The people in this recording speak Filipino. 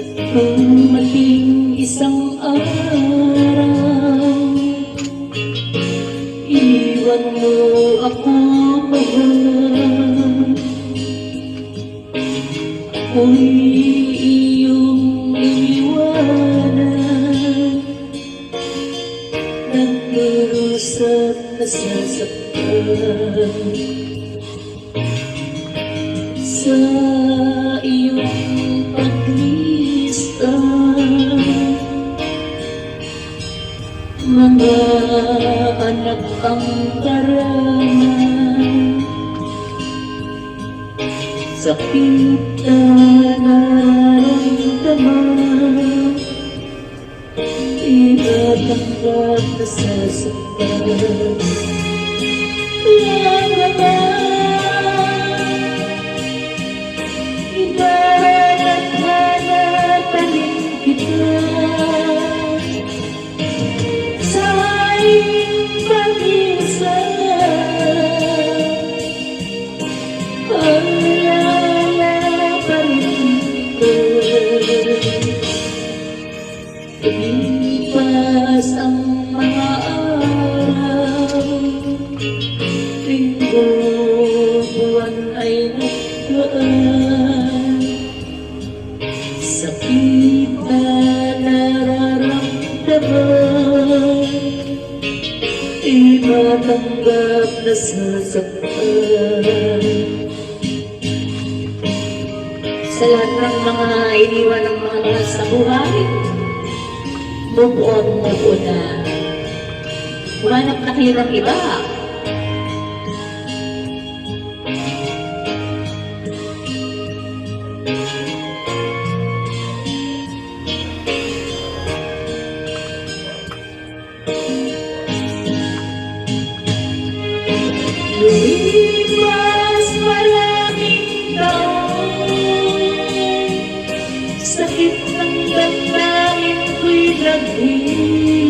At isang araw Iwan mo ako mahal Ako'y iyong iniwanan. Nagkarosa't nasasaktan Sa anak ang karangan Sakit na nararamdaman Inatanggap na sasaktan Lumipas ang mga araw. Buwan ay nagdaan Sakit na nararamdaman Di matanggap na sasaktan Sa lahat ng mga iniwan ng mga mahal sa buhay Move on, move on na Humanap na kayo ng iba. Lumipas Sakit ng damdamin Любви для них.